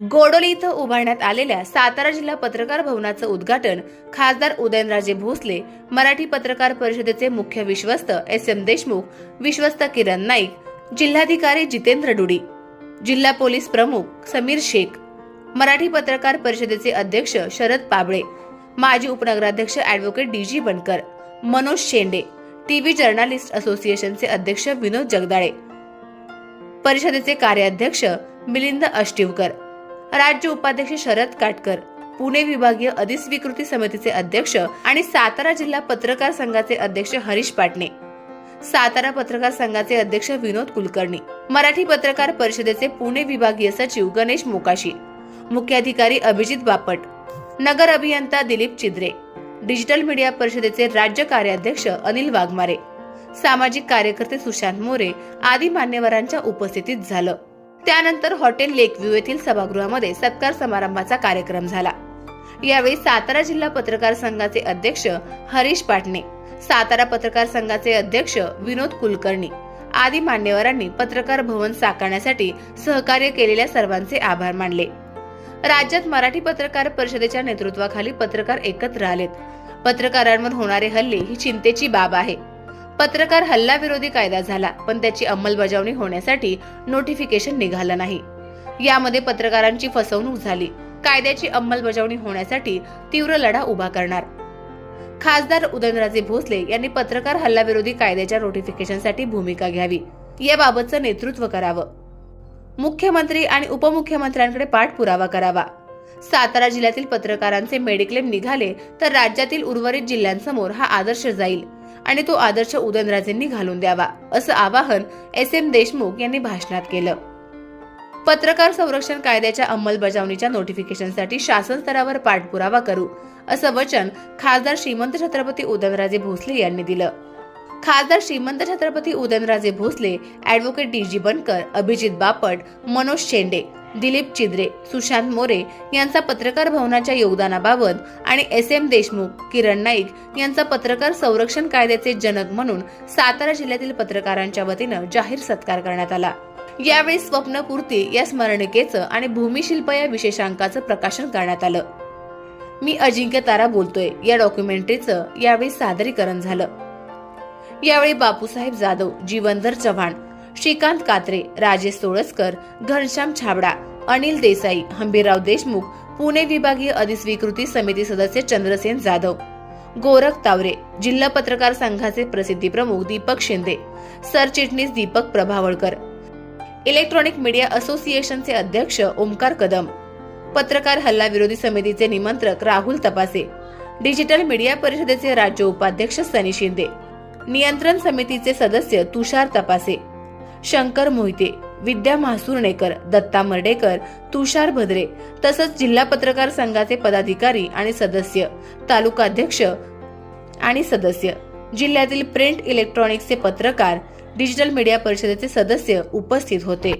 गोडोली इथं उभारण्यात आलेल्या सातारा जिल्हा पत्रकार भवनाचं उद्घाटन खासदार उदयनराजे भोसले मराठी पत्रकार परिषदेचे मुख्य विश्वस्त एस एम देशमुख विश्वस्त किरण नाईक जिल्हाधिकारी जितेंद्र डुडी जिल्हा पोलीस प्रमुख समीर शेख मराठी पत्रकार परिषदेचे अध्यक्ष शरद पाबळे माजी उपनगराध्यक्ष advocate D G Bankar Manoj Shende TV journalist असोसिएशनचे अध्यक्ष विनोद जगदाळे परिषदेचे कार्याध्यक्ष मिलिंद अष्टिवकर राज्य उपाध्यक्ष शरद काटकर पुणे विभागीय अधिस्वीकृती समितीचे अध्यक्ष आणि सातारा जिल्हा पत्रकार संघाचे अध्यक्ष हरीश पाटणे सातारा पत्रकार संघाचे अध्यक्ष विनोद कुलकर्णी मराठी पत्रकार परिषदेचे पुणे विभागीय सचिव गणेश मोकाशी मुख्याधिकारी अभिजित बापट नगर अभियंता दिलीप चिद्रे डिजिटल मीडिया परिषदेचे राज्य कार्याध्यक्ष अनिल वाघमारे सामाजिक कार्यकर्ते सुशांत मोरे आदी मान्यवरांच्या उपस्थितीत झालं. त्यानंतर हॉटेल लेकव्ह्यू येथील सभागृहामध्ये सत्कार समारंभाचा कार्यक्रम झाला. यावेळी सातारा जिल्हा पत्रकार संघाचे अध्यक्ष हरीश पाटणे सातारा पत्रकार संघाचे अध्यक्ष विनोद कुलकर्णी आदी मान्यवरांनी पत्रकार भवन साकारण्यासाठी सहकार्य केलेल्या सर्वांचे आभार मानले. राज्यात मराठी पत्रकार परिषदेच्या नेतृत्वाखाली पत्रकार एकत्र आलेत. पत्रकारांवर होणारे हल्ले ही चिंतेची बाब आहे. पत्रकार हल्ला विरोधी कायदा झाला पण त्याची अंमलबजावणी होण्यासाठी नोटिफिकेशन निघालं नाही. यामध्ये पत्रकारांची फसवणूक झाली. कायद्याची अंमलबजावणी होण्यासाठी तीव्र लढा उभा करणार. खासदार उदयनराजे भोसले यांनी पत्रकार हल्ला विरोधी कायद्याच्या नोटिफिकेशनसाठी भूमिका घ्यावी. याबाबतचं नेतृत्व करावं. मुख्यमंत्री आणि उपमुख्यमंत्र्यांकडे पाठपुरावा करावा. सातारा जिल्ह्यातील पत्रकारांचे मेडिक्लेम निघाले तर राज्यातील उर्वरित जिल्ह्यांसमोर हा आदर्श जाईल. आणि तो आदर्श उदयनराजेंनी घालून द्यावा असं आवाहन एस एम देशमुख यांनी भाषणात केलं. पत्रकार संरक्षण कायद्याच्या अंमलबजावणीच्या नोटिफिकेशनसाठी शासन स्तरावर पाठपुरावा करू असं वचन खासदार श्रीमंत छत्रपती उदयनराजे भोसले यांनी दिलं. खासदार Shrimant Chhatrapati Udayanraje Bhosale advocate D G Bankar Abhijit Bapat Manoj Shende Dilip Chidre Sushant More यांचा पत्रकार भवनाच्या योगदानाबाबत आणि एस एम देशमुख किरण नाईक यांचा पत्रकार संरक्षण कायद्याचे जनक म्हणून सातारा जिल्ह्यातील पत्रकारांच्या वतीनं जाहीर सत्कार करण्यात आला. यावेळी स्वप्नपूर्ती या स्मरणिकेचं आणि भूमिशिल्प या विशेषांकाचं प्रकाशन करण्यात आलं. मी अजिंक्य तारा बोलतोय. या डॉक्युमेंटरीचं यावेळी सादरीकरण झालं. यावेळी बापूसाहेब जाधव जीवनधर चव्हाण श्रीकांत कात्रे राजेश सोळसकर घनश्याम छाबडा अनिल देसाई हंबीरराव देशमुख पुणे विभागीय अधिस्वीकृती समिती सदस्य चंद्रसेन जाधव गोरख तावरे जिल्हा पत्रकार संघाचे प्रसिद्धी प्रमुख दीपक शिंदे सरचिटणीस दीपक प्रभावळकर इलेक्ट्रॉनिक मीडिया असोसिएशनचे अध्यक्ष ओमकार कदम पत्रकार हल्ला विरोधी समितीचे निमंत्रक राहुल तपासे डिजिटल मीडिया परिषदेचे राज्य उपाध्यक्ष सनी शिंदे नियंत्रण समितीचे सदस्य तुषार तपासे. शंकर मोहिते विद्या म्हासुर्णेकर दत्ता मर्डेकर तुषार भद्रे तसंच जिल्हा पत्रकार संघाचे पदाधिकारी आणि सदस्य तालुकाध्यक्ष आणि सदस्य जिल्ह्यातील प्रिंट इलेक्ट्रॉनिक्सचे पत्रकार डिजिटल मीडिया परिषदेचे सदस्य उपस्थित होते.